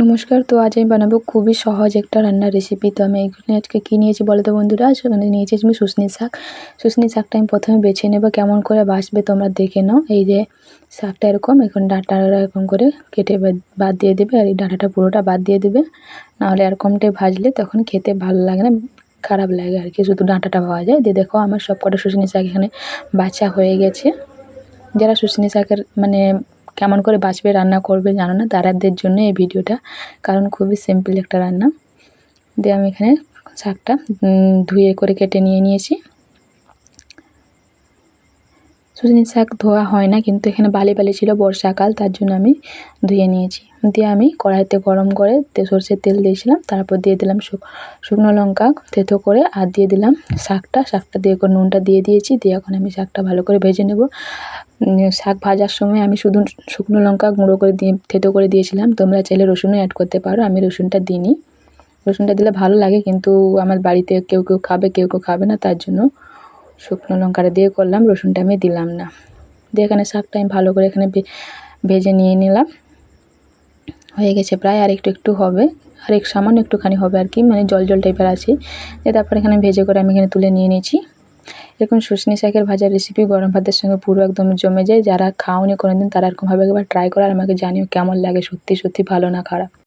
নমস্কার, তো আজ আমি বানাবো খুবই সহজ একটা রান্নার রেসিপি তো আমি এখানে আজকে কী নিয়েছি বলো তো বন্ধুরা? সেখানে নিয়েছি আমি শুশনি শাক। শুশনি শাকটা আমি প্রথমে বেছে নেব, কেমন করে বাছবে তোমরা দেখে নাও। এই যে শাকটা এরকম, এখন ডাঁটাটা এরকম করে কেটে বাদ দিয়ে দেবে, আর এই ডাঁটাটা পুরোটা বাদ দিয়ে দেবে। নাহলে এরকমটাই ভাজলে তখন খেতে ভালো লাগে না, খারাপ লাগে আর কি, শুধু ডাঁটাটা পাওয়া যায়। দিয়ে দেখো, আমার সব কটা শুশনি শাক এখানে বাছা হয়ে গেছে। যারা শুশনি শাকের মানে কেমন করে বাঁচবে, রান্না করবে জানো না? তারাদের জন্য এই ভিডিওটা। কারণ খুবই সিম্পল একটা রান্না। দিয়ে আমি এখানে শাকটা ধুয়ে করে কেটে নিয়ে নিয়েছি। সুজনি শাক ধোয়া হয় না, কিন্তু এখানে বালি বালি ছিল বর্ষাকাল, তার জন্য আমি ধুয়ে নিয়েছি। দিয়ে আমি কড়াইতে গরম করে সর্ষের তেল দিয়েছিলাম, তারপর দিয়ে দিলাম শুকনো লঙ্কা থেতো করে আর দিয়ে দিলাম শাকটা শাকটা দিয়ে নুনটা দিয়ে দিয়েছি, দিয়ে এখন আমি শাকটা ভালো করে ভেজে নেব। শাক ভাজার সময় আমি শুধু শুকনো লঙ্কা গুঁড়ো করে দিয়ে, থেতো করে দিয়েছিলাম, তোমরা চাইলে রসুনও অ্যাড করতে পারো, আমি রসুনটা দিইনি। রসুনটা দিলে ভালো লাগে কিন্তু আমার বাড়িতে কেউ কেউ খাবে, কেউ কেউ খাবে না, তার জন্য শুকনো লঙ্কাটা দিয়ে করলাম, রসুনটা আমি দিলাম না। দিয়ে এখানে শাকটা আমি ভালো করে এখানে ভেজে নিয়ে নিলাম। হয়ে গেছে প্রায়, আর একটু একটু হবে। আর এক, সামান্য একটুখানি হবে আর কি মানে জল জল টাইপের আছে। তারপরে এখানে ভেজে করে আমি এখানে তুলে নিয়ে নিয়েছি। এরকম শুশনি শাকের ভাজার রেসিপি গরম ভাতের সঙ্গে পুরো একদম জমে যায়। যারা খাওনি কোনো দিন তারা এরকমভাবে একবার ট্রাই করে আর আমাকে জানিও কেমন লাগে। সত্যি সত্যি ভালো না খারাপ।